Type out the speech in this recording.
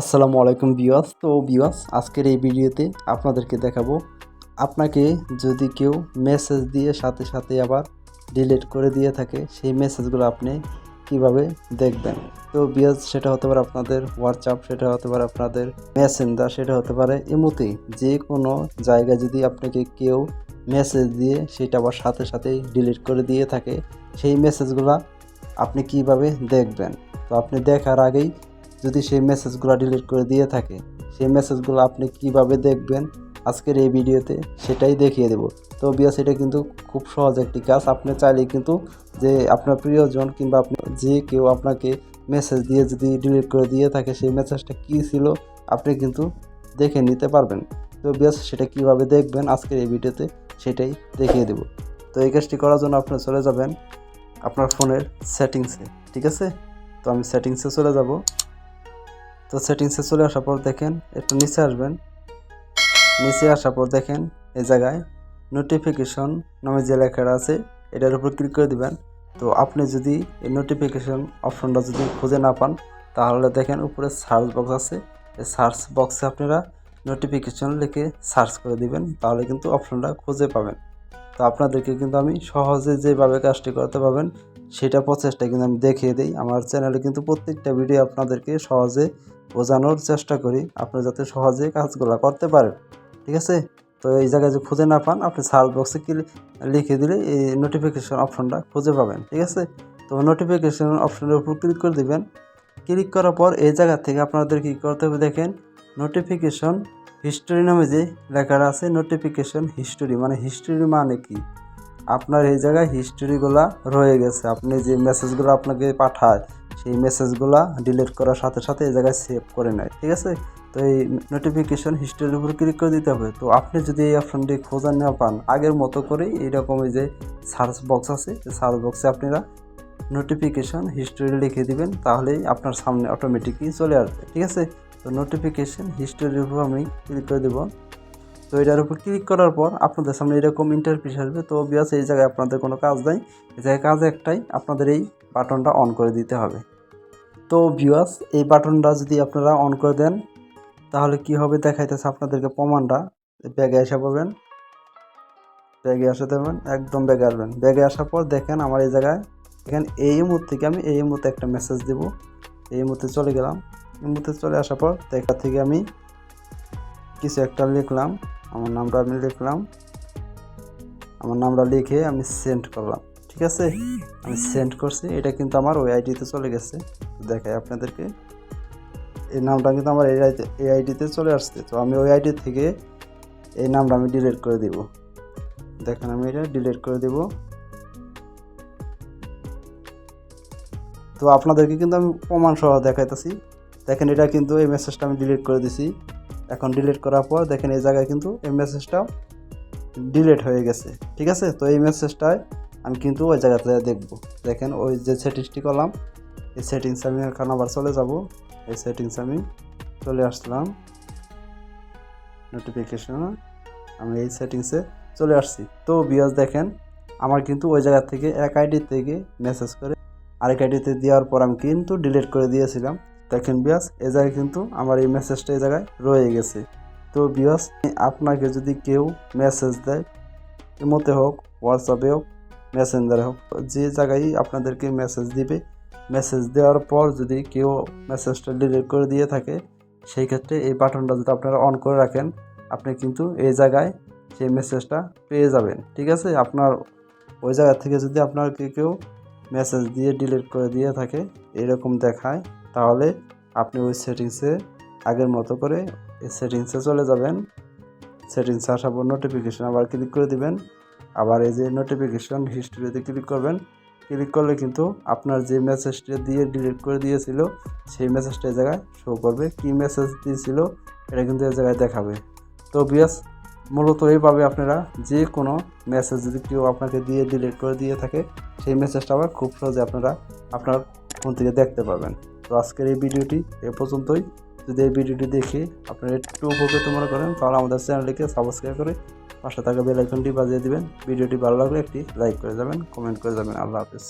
আসসালামু আলাইকুম বিওয়াস তো বিওয়াস আজকের এই ভিডিওতে আপনাদেরকে দেখাবো, আপনাকে যদি কেউ মেসেজ দিয়ে সাথে সাথে আবার ডিলিট করে দিয়ে থাকে, সেই মেসেজগুলো আপনি কীভাবে দেখবেন? তো বিয়াস সেটা হতে পারে আপনাদের হোয়াটসঅ্যাপ সেটা হতে পারে আপনাদের মেসেঞ্জার সেটা হতে পারে এমুতেই যে কোনো জায়গায় যদি আপনাকে কেউ মেসেজ দিয়ে সেটা আবার সাথে সাথেই ডিলিট করে দিয়ে থাকে, সেই মেসেজগুলো আপনি কীভাবে দেখবেন? তো আপনি দেখার আগেই যদি সেই মেসেজগুলো ডিলিট করে দিয়ে থাকে, সেই মেসেজগুলো আপনি কীভাবে দেখবেন আজকের এই ভিডিওতে সেটাই দেখিয়ে দেব। তো বিয়াস এটা কিন্তু খুব সহজ একটি কাজ। আপনি চাইলে কিন্তু যে আপনার প্রিয়জন কিংবা আপনি যে কেউ আপনাকে মেসেজ দিয়ে যদি ডিলিট করে দিয়ে থাকে, সেই মেসেজটা কী ছিল আপনি কিন্তু দেখে নিতে পারবেন। তো বিয়াস সেটা কীভাবে দেখবেন আজকের এই ভিডিওতে সেটাই দেখিয়ে দেব। তো এই কাজটি করার জন্য আপনি চলে যাবেন আপনার ফোনের সেটিংসে ঠিক আছে? তো আমি সেটিংসে চলে যাব। তো সেটিংসে চলে আসার পর দেখেন, একটু নিচে আসবেন। নিচে আসার পর দেখেন, এই জায়গায় নোটিফিকেশন নামে যে লেখাটা আছে, এটার উপর ক্লিক করে দিবেন। তো আপনি যদি এই নোটিফিকেশন অপশনটা যদি খুঁজে না পান, তাহলে দেখেন উপরে সার্চ বক্স আছে। এই সার্চ বক্সে আপনারা নোটিফিকেশন লিখে সার্চ করে দিবেন, তাহলে কিন্তু অপশনটা খুঁজে পাবেন। তো আপনাদেরকে কিন্তু আমি সহজে যেভাবে কাজটি করতে পারবেন, সেটা প্রচেষ্টা কিন্তু আমি দেখিয়ে দিই। আমার চ্যানেলে কিন্তু প্রত্যেকটা ভিডিও আপনাদেরকে সহজে বোঝানোর চেষ্টা করি আপনি যাতে সহজে কাজগুলো করতে পারেন, ঠিক আছে? তো এই জায়গায় যে খুঁজে না পান, আপনি সার্চ বক্সে কি লিখে দিলে এই নোটিফিকেশন অপশনটা খুঁজে পাবেন, ঠিক আছে? তো নোটিফিকেশন অপশনের উপর ক্লিক করে দিবেন। ক্লিক করার পর এই জায়গা থেকে আপনাদের কি করতে হবে দেখেন নোটিফিকেশন হিস্টোরি নামে যে লেখাটা আছে নোটিফিকেশন হিস্টোরি মানে হিস্টোরি মানে কি? আপনার এই জায়গায় হিস্টোরিগুলা রয়ে গেছে। আপনি যে মেসেজগুলো আপনাকে পাঠায় সেই মেসেজগুলা ডিলিট করার সাথে সাথে এই জায়গায় সেভ করে নেয়, ঠিক আছে? তো এই নোটিফিকেশন হিস্টোরির উপর ক্লিক করে দিতে হবে। তো আপনি যদি এই অপশনটি খোঁজা না পান, আগের মতো করেই এইরকম এই যে সার্চ বক্স আছে সার্চ বক্সে আপনারা নোটিফিকেশন হিস্টোরি লিখে দিবেন, তাহলেই আপনার সামনে অটোমেটিকই চলে আসবে, ঠিক আছে? তো নোটিফিকেশন হিস্টোরির উপর আমি ক্লিক করে দেবো। তো এটার উপর ক্লিক করার পর আপনাদের সামনে এরকম ইন্টারফেস আসবে। তো বিয়াস এই জায়গায় আপনাদের কোনো কাজ নেই। এই জায়গায় কাজ একটাই, আপনাদের এই বাটনটা অন করে দিতে হবে। তো ভিউয়ার্স এই বাটনটা যদি আপনারা অন করে দেন, তাহলে কি হবে দেখাইতেছে আপনাদেরকে প্রমাণটা। ব্যাগে এসে পড়বেন। ব্যাগে আসে দেবেন একদম ব্যাগে আসবেন। ব্যাগে আসার পর দেখেন আমার এই জায়গায় এখানে এই মুহূর্তে থেকে আমি এই মুহূর্তে একটা মেসেজ দেব। এই মুহূর্তে চলে গেলাম। এই মুহূর্তে চলে আসার পর দেখা থেকে আমি কিছু একটা লিখলাম। আমার নামটা আমি লিখলাম। আমার নামটা লিখে আমি সেন্ড করলাম। ঠিক আছে? আমি সেন্ড করছি। এটা কিন্তু আমার ওই আইডিতে চলে গেছে। দেখাই আপনাদেরকে। এই নামটা কিন্তু আমার এই এই আইডিতে চলে আসছে। তো আমি ওই আইডি থেকে এই নামটা আমি ডিলিট করে দিব। দেখেন আমি এটা ডিলিট করে দিব। তো আপনাদেরকে কিন্তু আমি প্রমাণ সহ দেখাইতেছি। দেখেন এটা কিন্তু এই মেসেজটা আমি ডিলিট করে দিছি। এখন ডিলিট করার পর দেখেন এই জায়গায় কিন্তু এই মেসেজটা ডিলিট হয়ে গেছে। ঠিক আছে? তো এই মেসেজটায় আমি কিন্তু ওই জায়গাতে দেখব। দেখেন ওই যে সেটিংসটি করলাম এই সেটিংস আমি এখন আবার চলে যাব। এই সেটিংস আমি চলে আসলাম। নোটিফিকেশন আমি এই সেটিংসে চলে আসছি। তো বিয়াস দেখেন, আমার কিন্তু ওই জায়গা থেকে এক আইডি থেকে মেসেজ করে আরেক আইডিতে দেওয়ার পর আমি কিন্তু ডিলিট করে দিয়েছিলাম। দেখেন বিয়াস এ জায়গায় কিন্তু আমার এই মেসেজটা এই জায়গায় রয়ে গেছে। তো বিয়াস আপনাকে যদি কেউ মেসেজ দেয় ইমোতে হোক হোয়াটসঅ্যাপে হোক মেসেঞ্জারে হোক, যে জায়গায় আপনাদেরকে মেসেজ দিবে মেসেজ দেওয়ার পর যদি কেউ মেসেজটা ডিলিট করে দিয়ে থাকে, সেই ক্ষেত্রে এই বাটনটা যদি আপনারা অন করে রাখেন, আপনি কিন্তু এই জায়গায় সেই মেসেজটা পেয়ে যাবেন। ঠিক আছে? আপনার ওই জায়গা থেকে যদি আপনাকে কেউ মেসেজ দিয়ে ডিলিট করে দিয়ে থাকে, এরকম দেখায়, তাহলে আপনি ওই সেটিংসে আগের মতো করে এই সেটিংসে চলে যাবেন। সেটিংসে আসার পর নোটিফিকেশান আবার ক্লিক করে দিবেন। আবার এই যে নোটিফিকেশন হিস্ট্রিতে ক্লিক করবেন ক্লিক করলে কিন্তু আপনার যে মেসেজটা দিয়ে ডিলিট করে দিয়েছিল, সেই মেসেজটা জায়গায় শো করবে। কী মেসেজ দিয়েছিল, এটা কিন্তু এই জায়গায় দেখাবে। তো বিয়াস, মূলত এইভাবে আপনারা যে কোনো মেসেজ যদি কেউ আপনাকে দিয়ে ডিলিট করে দিয়ে থাকে, সেই মেসেজটা আবার খুব সহজে আপনারা আপনার ফোন থেকে দেখতে পাবেন তো আজকের এই ভিডিওটি এ পর্যন্তই। যদি এই ভিডিওটি দেখে আপনারা একটু উপকৃত মনে করেন, তাহলে আমাদের চ্যানেলটিকে সাবস্ক্রাইব করে পাশে থাকা বেল আইকনটি বাজিয়ে দিবেন। ভিডিওটি ভালো লাগলে একটি লাইক করে যাবেন, কমেন্ট করে যাবেন। আল্লাহ হাফিজ।